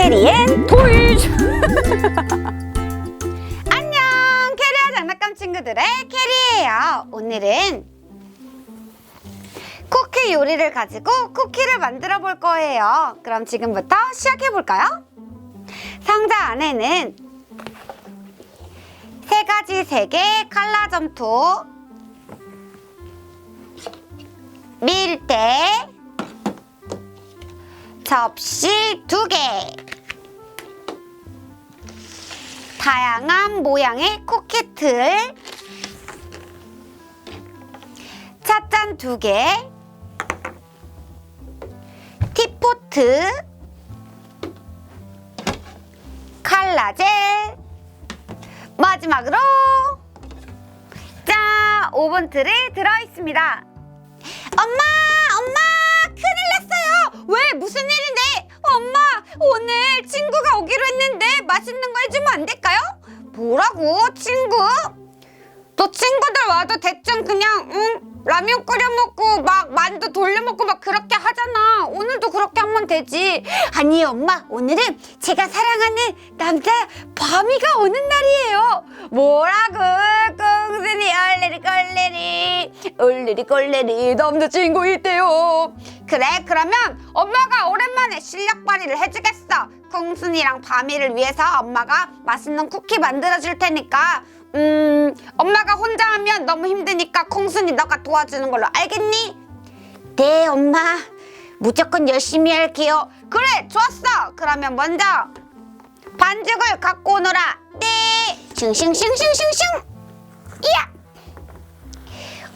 캐리앤 토이즈 안녕 캐리와 장난감 친구들의 캐리예요 오늘은 쿠키 요리를 가지고 쿠키를 만들어 볼 거예요 그럼 지금부터 시작해 볼까요? 상자 안에는 세 가지 색의 칼라 점토 밀대 접시 두 개. 다양한 모양의 쿠키 틀. 찻잔 두 개. 티포트. 칼라젤. 마지막으로 짠! 오븐 틀이 들어 있습니다. 엄마! 엄마! 큰일 났어요! 왜? 무슨 일인데? 엄마! 오늘 친구가 오기로 했는데 맛있는 거 해주면 안 될까요? 뭐라고? 친구? 너 친구들 와도 대충 그냥 응? 라면 끓여 먹고 막 만두 돌려 먹고 막 그렇게 하잖아. 오늘도 그렇게 하면 되지. 아니 엄마 오늘은 제가 사랑하는 남자 밤이가 오는 날이에요. 뭐라고? 꽁순이 얼레리 꼴레리 얼레리 꼴레리 남자친구 있대요. 그래 그러면 엄마가 오랜만에 실력 발휘를 해주겠어. 콩순이랑 밤이를 위해서 엄마가 맛있는 쿠키 만들어줄 테니까 음, 엄마가 혼자 하면 너무 힘드니까 콩순이 너가 도와주는 걸로 알겠니? 네, 엄마. 무조건 열심히 할게요. 그래, 좋았어. 그러면 먼저 반죽을 갖고 오너라. 네. 슝슝슝슝슝슝. 이야.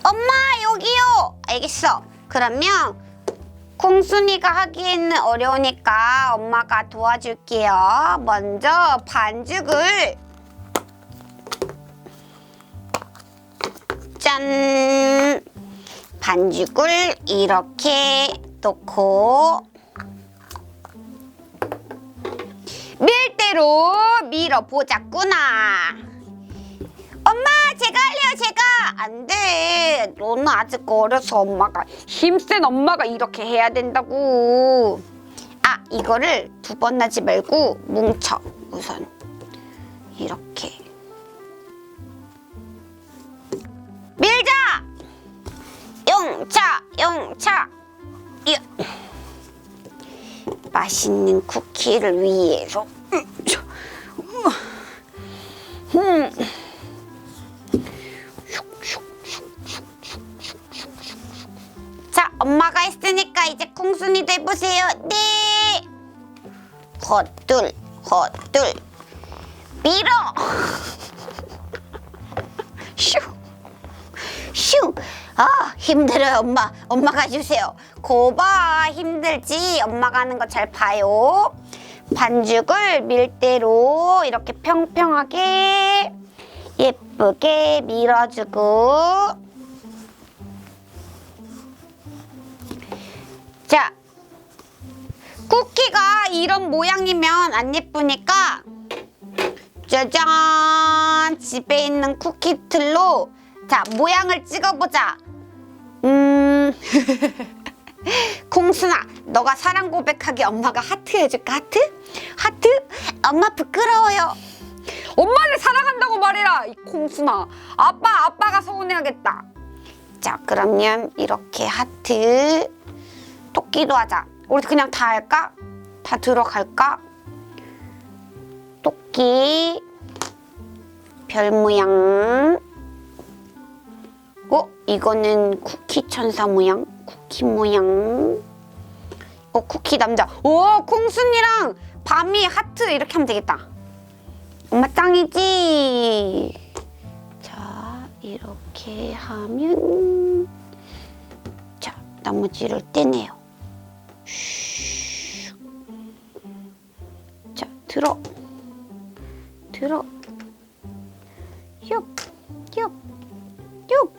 엄마, 여기요. 알겠어. 그러면 콩순이가 하기에는 어려우니까 엄마가 도와줄게요. 먼저 반죽을 짠! 반죽을 이렇게 넣고 밀대로 밀어보자꾸나. 제가 할래요, 제가. 안 돼. 너는 아직 어려서 엄마가 힘센 엄마가 이렇게 해야 된다고. 아, 이거를 두 번 하지 말고 뭉쳐. 우선 이렇게. 밀자! 용차! 용차! 이 맛있는 쿠키를 위해서 네! 헛둘, 헛둘, 밀어! 슈! 슈! 아, 힘들어요, 엄마. 엄마가 주세요. 고봐, 힘들지? 엄마가 하는 거 잘 봐요. 반죽을 밀대로 이렇게 평평하게 예쁘게 밀어주고 쿠키가 이런 모양이면 안 예쁘니까 짜잔! 집에 있는 쿠키 틀로 자, 모양을 찍어보자. 음, 콩순아, 너가 사랑 고백하기 엄마가 하트 해줄까? 하트? 하트? 엄마 부끄러워요. 엄마를 사랑한다고 말해라, 이 콩순아. 아빠, 아빠가 서운해하겠다. 자, 그러면 이렇게 하트, 토끼도 하자. 우리 그냥 다 할까? 다 들어갈까? 토끼, 별 모양. 어? 이거는 쿠키 천사 모양? 쿠키 모양. 어, 쿠키 남자. 오, 콩순이랑 밤이 하트 이렇게 하면 되겠다. 엄마 짱이지? 자, 이렇게 하면. 자, 나머지를 떼내요. 들어. 들어. 슉, 슉, 슉.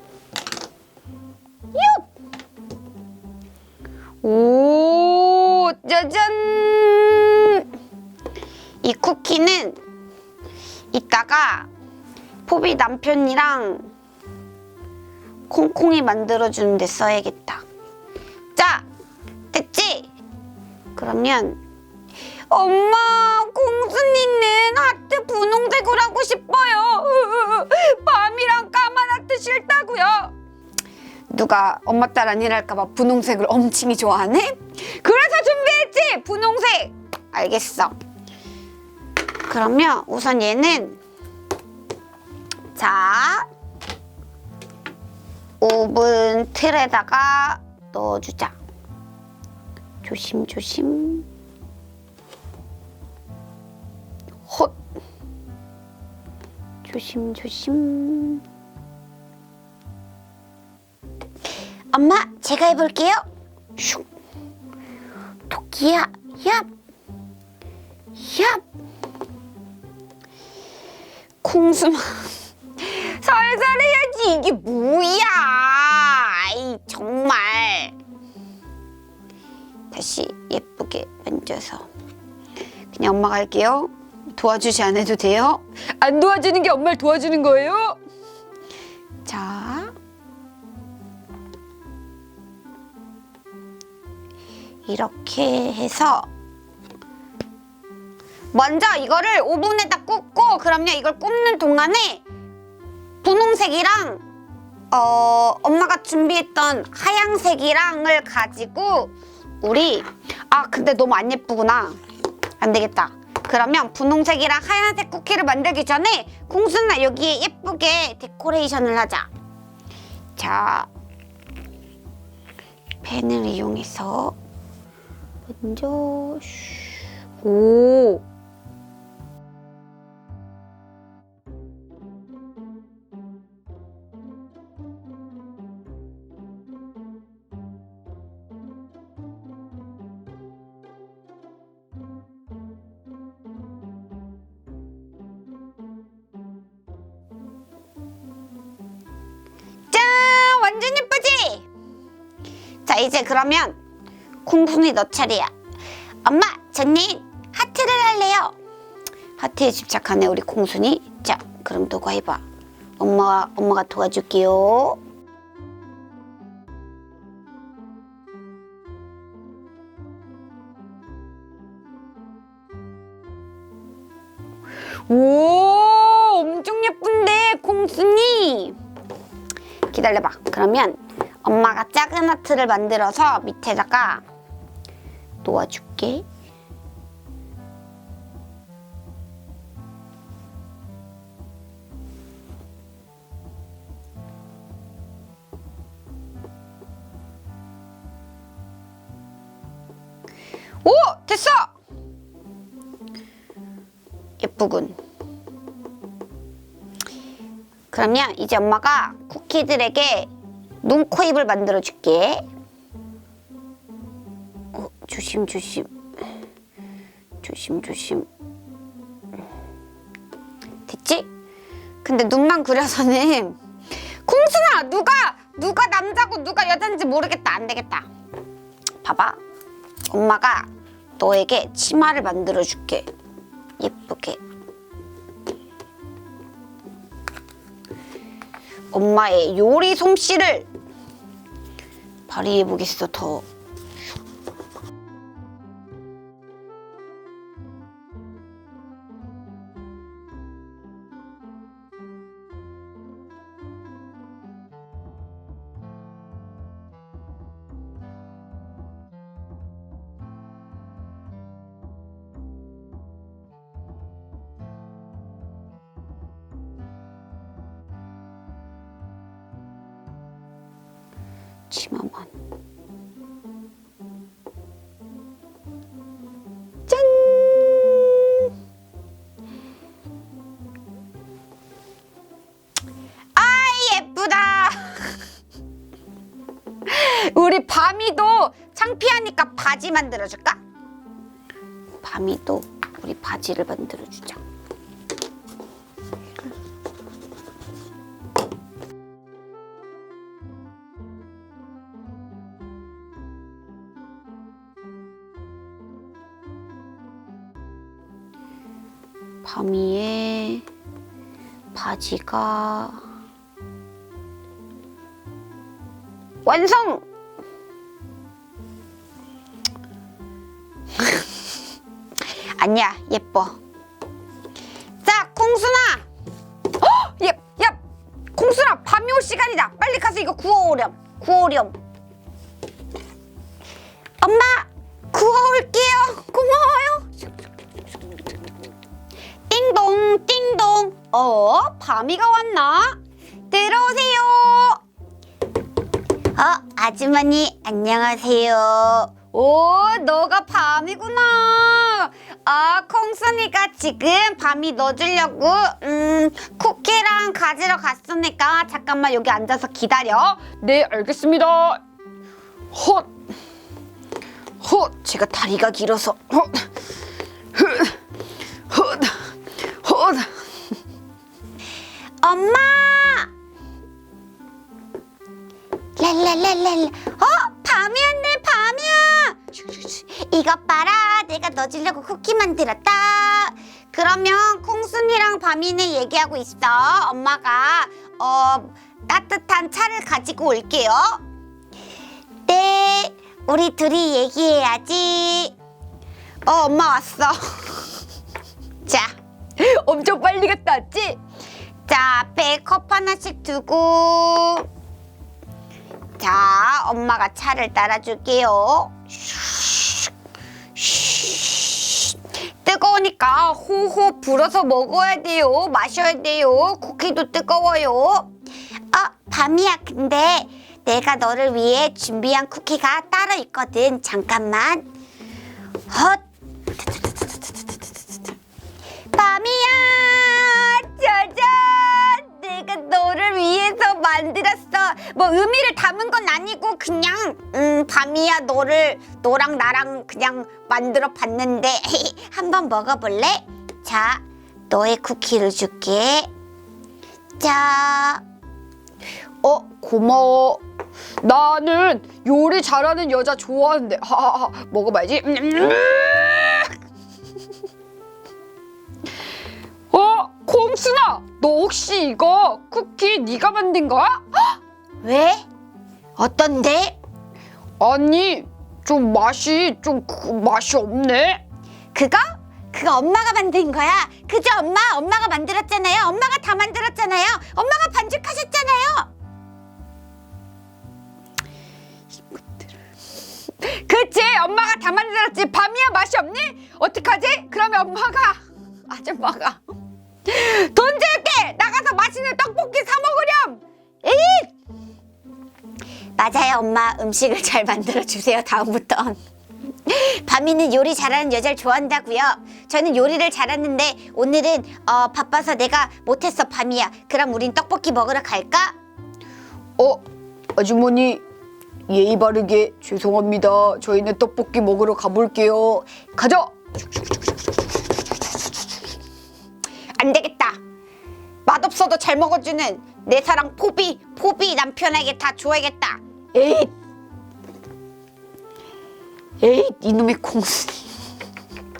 육! 오, 짜잔! 이 쿠키는 이따가 포비 남편이랑 콩콩이 만들어주는 데 써야겠다. 자, 됐지? 그러면 엄마, 공순이는 하트 분홍색으로 하고 싶어요. 밤이랑 까만 하트 싫다고요. 누가 엄마 딸 아니랄까봐 분홍색을 엄청이 좋아하네? 그래서 준비했지! 분홍색! 알겠어. 그러면 우선 얘는 자 오븐 틀에다가 넣어주자. 조심조심. 조심 조심. 엄마, 제가 해볼게요. 슉. 토끼야, 얍. 얍. 콩수마. 살살 해야지. 이게 뭐야. 아이, 정말. 다시 예쁘게 만져서. 그냥 엄마가 할게요. 도와주지 않아도 돼요? 안 도와주는 게 엄마를 도와주는 거예요? 자. 이렇게 해서 먼저 이거를 오븐에다 굽고 그럼요 이걸 굽는 동안에 분홍색이랑 어 엄마가 준비했던 하양색이랑을 가지고 우리 아 근데 너무 안 예쁘구나 안 되겠다 그러면 분홍색이랑 하얀색 쿠키를 만들기 전에 공순아 여기에 예쁘게 데코레이션을 하자 자 펜을 이용해서 먼저 슈. 오. 자, 이제 그러면 콩순이 너 차례야. 엄마, 저는 하트를 할래요. 하트에 집착하네 우리 콩순이. 자, 그럼 너가 해봐. 엄마가 엄마가 도와줄게요. 오, 엄청 예쁜데 콩순이. 기다려봐. 그러면 엄마가 작은 하트를 만들어서 밑에다가 놓아줄게. 오! 됐어! 예쁘군. 그러면 이제 엄마가 쿠키들에게 눈, 코, 입을 만들어 줄게. 어, 조심, 조심. 조심, 조심. 됐지? 근데 눈만 그려서는 콩순아 누가 누가 남자고 누가 여잔지 모르겠다 안 되겠다. 봐봐. 엄마가 너에게 치마를 만들어 줄게. 예쁘게. 엄마의 요리 솜씨를 발휘해 보겠어 더. 치마만. 짠! 아 예쁘다. 우리 밤이도 창피하니까 바지 만들어줄까? 밤이도 우리 바지를 만들어주자. 밤이의 바지가 완성! 아니야 예뻐 자 콩순아 어? 야, 야 콩순아 밤이 올 시간이다 빨리 가서 이거 구워오렴 구워오렴 어 밤이가 왔나? 들어오세요. 어 아주머니 안녕하세요. 오 너가 밤이구나. 아 콩순이가 지금 밤이 넣어주려고 음 쿠키랑 가지러 갔으니까 잠깐만 여기 앉아서 기다려. 네, 알겠습니다. 헛, 헛, 제가 다리가 길어서 헛, 헛, 헛, 헛. 엄마! 랄랄랄랄. 어? 밤이었네 밤이야! 이것 봐라 내가 넣어주려고 쿠키 만들었다. 그러면 콩순이랑 밤이는 얘기하고 있어. 엄마가 어 따뜻한 차를 가지고 올게요. 네 우리 둘이 얘기해야지. 어 엄마 왔어. 자. 엄청 빨리 갔다 왔지? 자, 앞에 컵 하나씩 두고 자, 엄마가 차를 따라줄게요. 뜨거우니까 호호 불어서 먹어야 돼요. 마셔야 돼요. 쿠키도 뜨거워요. 아, 밤이야. 근데 내가 너를 위해 준비한 쿠키가 따로 있거든. 잠깐만. 헛. 뭐 의미를 담은 건 아니고 그냥 음 밤이야 너를 너랑 나랑 그냥 만들어 봤는데 한번 먹어볼래? 자 너의 쿠키를 줄게 자 어, 고마워. 나는 요리 잘하는 여자 좋아하는데. 하하하. 먹어봐야지. 음, 음. 어, 콩순아, 너 혹시 이거 쿠키 네가 만든 거야? 왜? 어떤데? 아니, 좀 맛이 좀그 맛이 없네. 그거? 그거 엄마가 만든 거야. 그죠, 엄마? 엄마가 만들었잖아요. 엄마가 다 만들었잖아요. 엄마가 반죽하셨잖아요. 그치, 엄마가 다 만들었지. 밤이야 맛이 없니? 어떡하지? 그러면 엄마가 아줌마가 돈 줄게. 나가서 맛있는 떡볶이 사 먹으렴. 맞아요, 엄마. 음식을 잘 만들어 주세요. 다음부턴. 밤이는 요리 잘하는 여자를 좋아한다고요. 저는 요리를 잘하는데 오늘은 어, 바빠서 내가 못했어, 밤이야. 그럼 우린 떡볶이 먹으러 갈까? 어, 아주머니 예의 바르게 죄송합니다. 저희는 떡볶이 먹으러 가볼게요. 가자. 안 되겠다. 맛없어도 잘 먹어주는 내 사랑 포비, 포비 남편에게 다 줘야겠다. 에잇, 에잇 이놈의 콩순이.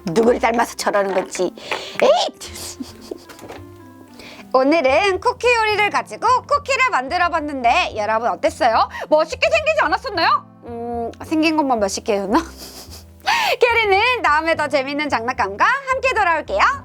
누굴 닮아서 저러는 건지. 에잇! 오늘은 쿠키 요리를 가지고 쿠키를 만들어 봤는데 여러분 어땠어요? 멋있게 생기지 않았었나요? 음, 생긴 것만 멋있게 해줬나? 캐리는 다음에 더 재밌는 장난감과 함께 돌아올게요.